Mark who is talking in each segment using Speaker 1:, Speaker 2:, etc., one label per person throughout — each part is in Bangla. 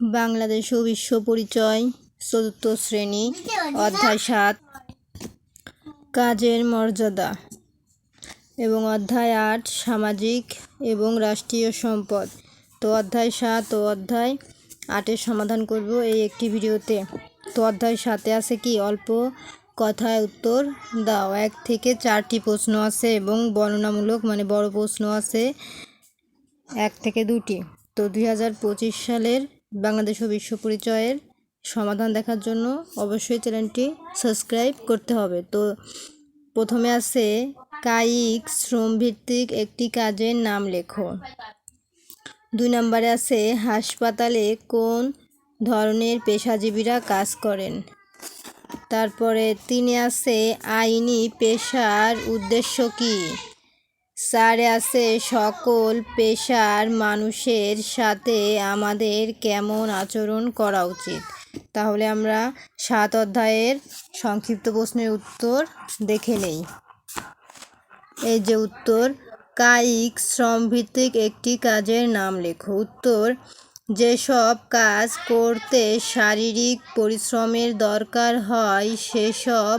Speaker 1: বাংলাদেশ ও বিশ্ব পরিচয়, চতুর্থ শ্রেণি, অধ্যায় সাত, কাজের মর্যাদা এবং অধ্যায় আট, সামাজিক এবং রাষ্ট্রীয় সম্পদ। তো অধ্যায় সাত ও অধ্যায় আটের সমাধান করব এই একটি ভিডিওতে। তো অধ্যায় সাতে আছে কি? অল্প কথায় উত্তর দাও। এক থেকে চারটি প্রশ্ন আছে এবং বর্ণনামূলক মানে বড় প্রশ্ন আছে এক থেকে দুটি। তো দুই হাজার পঁচিশ সালের বাংলাদেশ ও বিশ্ব পরিচয়ের সমাধান দেখার জন্য অবশ্যই চ্যানেলটি সাবস্ক্রাইব করতে হবে। তো প্রথমে আছে কায়িক শ্রমভিত্তিক একটি কাজের নাম লেখো। দুই নম্বরে আছে হাসপাতালে কোন ধরনের পেশাজীবীরা কাজ করেন। তারপরে তিনে আছে আইনি পেশার উদ্দেশ্য কী? চারে আছে সকল পেশার মানুষের সাথে আমাদের কেমন আচরণ করা উচিত। তাহলে আমরা সাত অধ্যায়ের সংক্ষিপ্ত প্রশ্নের উত্তর দেখে নেই। এই যে উত্তর, কায়িক শ্রমভিত্তিক একটি কাজের নাম লেখো। উত্তর, যেসব কাজ করতে শারীরিক পরিশ্রমের দরকার হয়, সেসব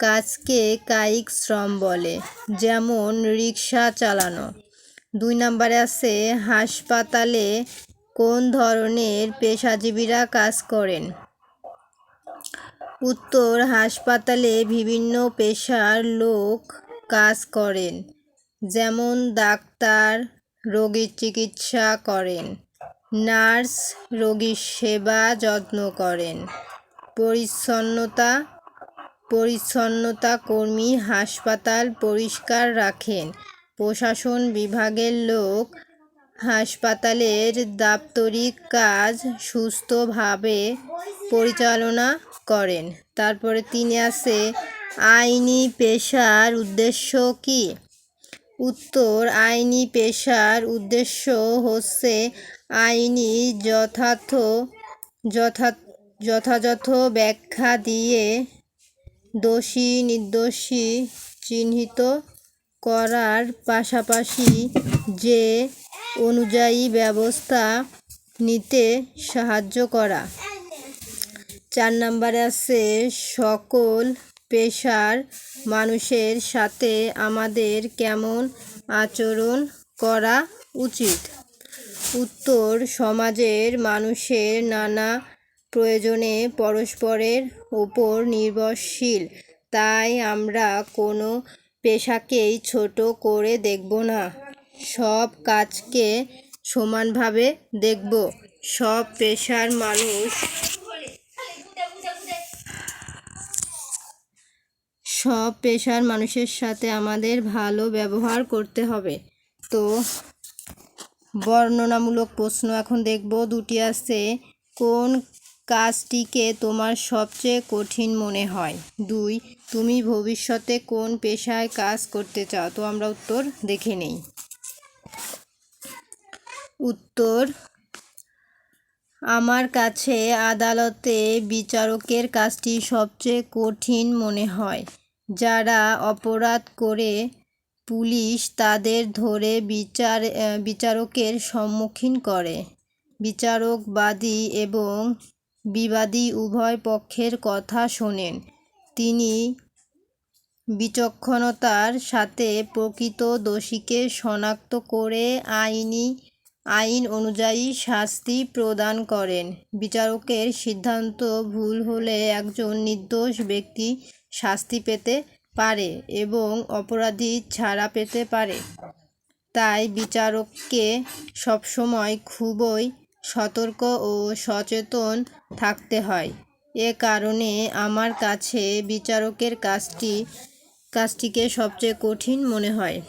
Speaker 1: কাজকে কায়িক শ্রম বলে, যেমন রিক্সা চালানো। দুই নম্বরে আছে, হাসপাতালে কোন ধরনের পেশাজীবীরা কাজ করেন? উত্তর, হাসপাতালে বিভিন্ন পেশার লোক কাজ করেন, যেমন ডাক্তার, রোগীর চিকিৎসা করেন, নার্স, রোগীর সেবা যত্ন করেন, পরিচ্ছন্নতা পরিচ্ছন্নতা কর্মী হাসপাতাল পরিষ্কার রাখেন। প্রশাসন বিভাগের লোক হাসপাতালের দাপ্তরিক কাজ সুস্থভাবে পরিচালনা করেন। তারপরে তিনি আছে, আইনি পেশার উদ্দেশ্য কী? উত্তর, আইনি পেশার উদ্দেশ্য হচ্ছে আইনি যথার্থ, যথা, যথাযথ ব্যাখ্যা দিয়ে দোষী নির্দোষী চিহ্নিত করার পাশাপাশি যে অনুযায়ী ব্যবস্থা নিতে সাহায্য করা। চার নম্বরে আছে, সকল পেশার মানুষের সাথে আমাদের কেমন আচরণ করা উচিত? উত্তর, সমাজের মানুষের নানা প্রয়োজনে পরস্পরের ওপর নির্ভরশীল। তাই আমরা কোনো পেশাকেই ছোট করে দেখব না। সব কাজকে সমানভাবে দেখব। সব পেশার মানুষ সব পেশার মানুষের সাথে আমাদের ভালো ব্যবহার করতে হবে। তো বর্ণনামূলক প্রশ্ন এখন দেখব। দুটি আছে, কোন কাজটিকে তোমার সবচেয়ে কঠিন মনে হয়। দুই, তুমি ভবিষ্যতে কোন পেশায় কাজ করতে চাও? তো আমরা উত্তর দেখে নেই। উত্তর, আমার কাছে আদালতে বিচারকের কাজটি সবচেয়ে কঠিন মনে হয়। যারা অপরাধ করে পুলিশ তাদের ধরে বিচার বিচারকের সম্মুখীন করে। বিচারক বাদী এবং বিবাদী উভয় পক্ষের কথা শোনেন। তিনি বিচক্ষণতার সাথে প্রকৃত দোষীকে শনাক্ত করে আইনি, আইন অনুযায়ী শাস্তি প্রদান করেন। বিচারকের সিদ্ধান্ত ভুল হলে একজন নির্দোষ ব্যক্তি শাস্তি পেতে পারে এবং অপরাধী ছাড়া পেতে পারে। তাই বিচারককে সবসময় খুবই সতর্ক ও সচেতন থাকতে হয়। এ কারণে আমার কাছে বিচারকের কাজটি, কাজটিকে সবচেয়ে কঠিন মনে হয়।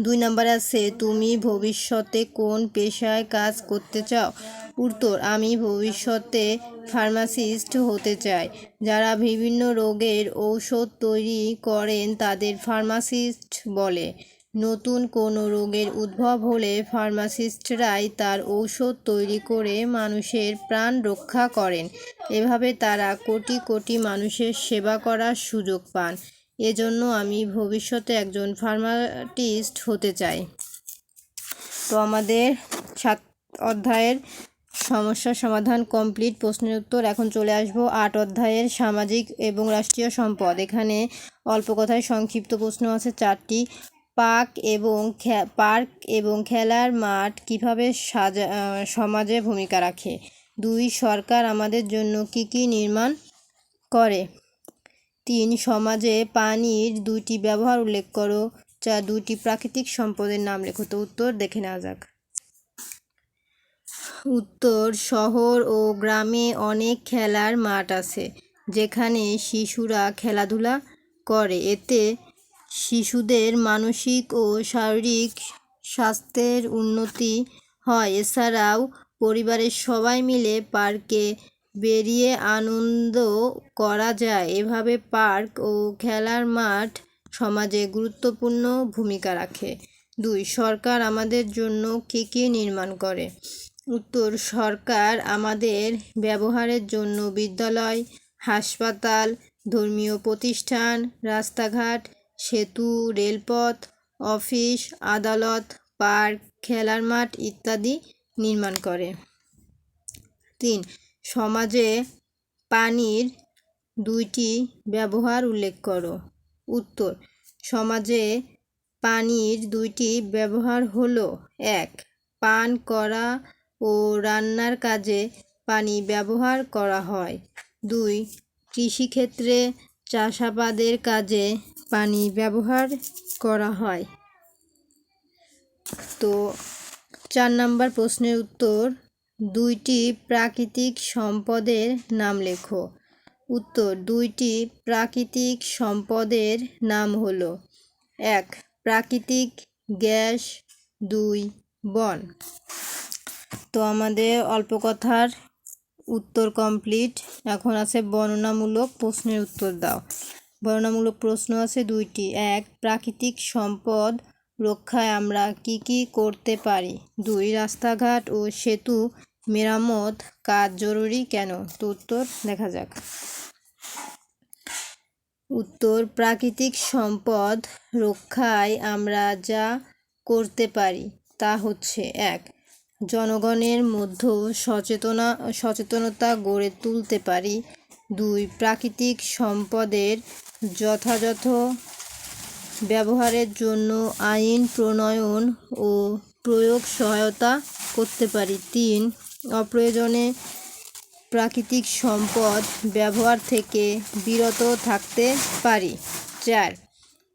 Speaker 1: দুই নম্বরে আছে, তুমি ভবিষ্যতে কোন পেশায় কাজ করতে চাও? উত্তর, আমি ভবিষ্যতে ফার্মাসিস্ট হতে চাই। যারা বিভিন্ন রোগের ঔষধ তৈরি করেন তাদের ফার্মাসিস্ট বলে। নতুন কোনো রোগের উদ্ভব হলে ফার্মাসিস্টরাই তার ঔষধ তৈরি করে মানুষের প্রাণ রক্ষা করেন। এভাবে তারা কোটি কোটি মানুষের সেবা করার সুযোগ পান। এজন্য আমি ভবিষ্যতে একজন ফার্মাটিস্ট হতে চাই। তো আমাদের সাত অধ্যায়ের সমস্যার সমাধান কমপ্লিট প্রশ্নের উত্তর এখন চলে আসব আট অধ্যায়ের সামাজিক এবং রাষ্ট্রীয় সম্পদ। এখানে অল্প কথায় সংক্ষিপ্ত প্রশ্ন আছে, চারটি পার্ক এবং পার্ক এবং খেলার মাঠ কীভাবে সাজা সমাজে ভূমিকা রাখে? দুই, সরকার আমাদের জন্য কি কি নির্মাণ করে? তিন, সমাজে পানির দুইটি ব্যবহার উল্লেখ করো, চার, দুইটি প্রাকৃতিক সম্পদের নাম লেখো। তো উত্তর দেখে নেওয়া যাক। উত্তর, শহর ও গ্রামে অনেক খেলার মাঠ আছে, যেখানে শিশুরা খেলাধুলা করে। এতে শিশুদের মানসিক ও শারীরিক স্বাস্থ্যের উন্নতি হয়। এছাড়াও পরিবারের সবাই মিলে পার্কে বেরিয়ে আনন্দ করা যায়। এভাবে পার্ক ও খেলার মাঠ সমাজে গুরুত্বপূর্ণ ভূমিকা রাখে। দুই, সরকার আমাদের জন্য কী কী নির্মাণ করে? উত্তর, সরকার আমাদের ব্যবহারের জন্য বিদ্যালয়, হাসপাতাল, ধর্মীয় প্রতিষ্ঠান, রাস্তাঘাট সেতু, রেলপথ, অফিস, আদালত, পার্ক, খেলার মাঠ ইত্যাদি নির্মাণ করে। তিন, সমাজে পানির দুইটি ব্যবহার উল্লেখ করো। উত্তর, সমাজে পানির দুইটি ব্যবহার হলো, এক, পান করা ও রান্নার কাজে পানি ব্যবহার করা হয়। দুই, কৃষিক্ষেত্রে চাষাবাদের কাজে পানি ব্যবহার করা হয়। তো চার নাম্বার প্রশ্নের উত্তর, দুইটি প্রাকৃতিক সম্পদের নাম লেখো। উত্তর, দুইটি প্রাকৃতিক সম্পদের নাম হলো, এক, প্রাকৃতিক গ্যাস, দুই, বন। তো আমাদের অল্প কথার উত্তর কমপ্লিট। এখন আছে বর্ণনামূলক প্রশ্নের উত্তর দাও। বর্ণনামূলক প্রশ্ন আছে দুইটি। এক, প্রাকৃতিক সম্পদ রক্ষায় আমরা কি কি করতে পারি? দুই, রাস্তাঘাট ও সেতু মেরামত কাজ জরুরি কেন? তো উত্তর দেখা যাক। উত্তর, প্রাকৃতিক সম্পদ রক্ষায় আমরা যা করতে পারি তা হচ্ছে, এক জনগণের মধ্যে সচেতনা, সচেতনতা গড়ে তুলতে পারি। দুই, প্রাকৃতিক সম্পদের যথাযথ ব্যবহারের জন্য আইন প্রণয়ন ও প্রয়োগ সহায়তা করতে পারি। তিন, অপ্রয়োজনে প্রাকৃতিক সম্পদ ব্যবহার থেকে বিরত থাকতে পারি। চার,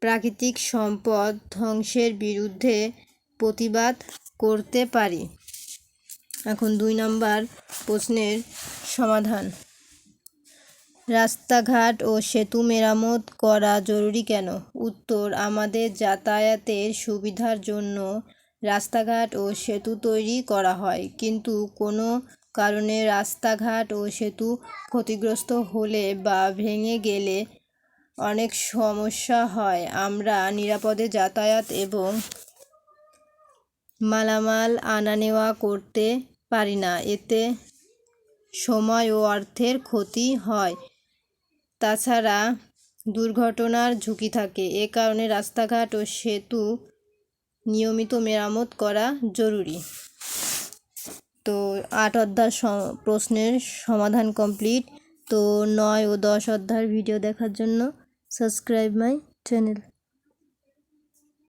Speaker 1: প্রাকৃতিক সম্পদ ধ্বংসের বিরুদ্ধে প্রতিবাদ করতে পারি। এখন দুই নাম্বার প্রশ্নের সমাধান। রাস্তাঘাট ও সেতু মেরামত করা জরুরি কেন? উত্তর, আমাদের যাতায়াতের সুবিধার জন্য রাস্তাঘাট ও সেতু তৈরি করা হয়। কিন্তু কোনো কারণে রাস্তাঘাট ও সেতু ক্ষতিগ্রস্ত হলে বা ভেঙে গেলে অনেক সমস্যা হয়। আমরা নিরাপদে যাতায়াত এবং মালামাল আনা নেওয়া করতে পারি না। এতে সময় ও অর্থের ক্ষতি হয়। তাছাড়া দুর্ঘটনার ঝুঁকি থাকে। এ কারণে রাস্তাঘাট ও সেতু নিয়মিত মেরামত করা জরুরি। তো আট অধ্যায় প্রশ্নের সমাধান কমপ্লিট। তো নয় ও দশ অধ্যায়ের ভিডিও দেখার জন্য সাবস্ক্রাইব মাই চ্যানেল।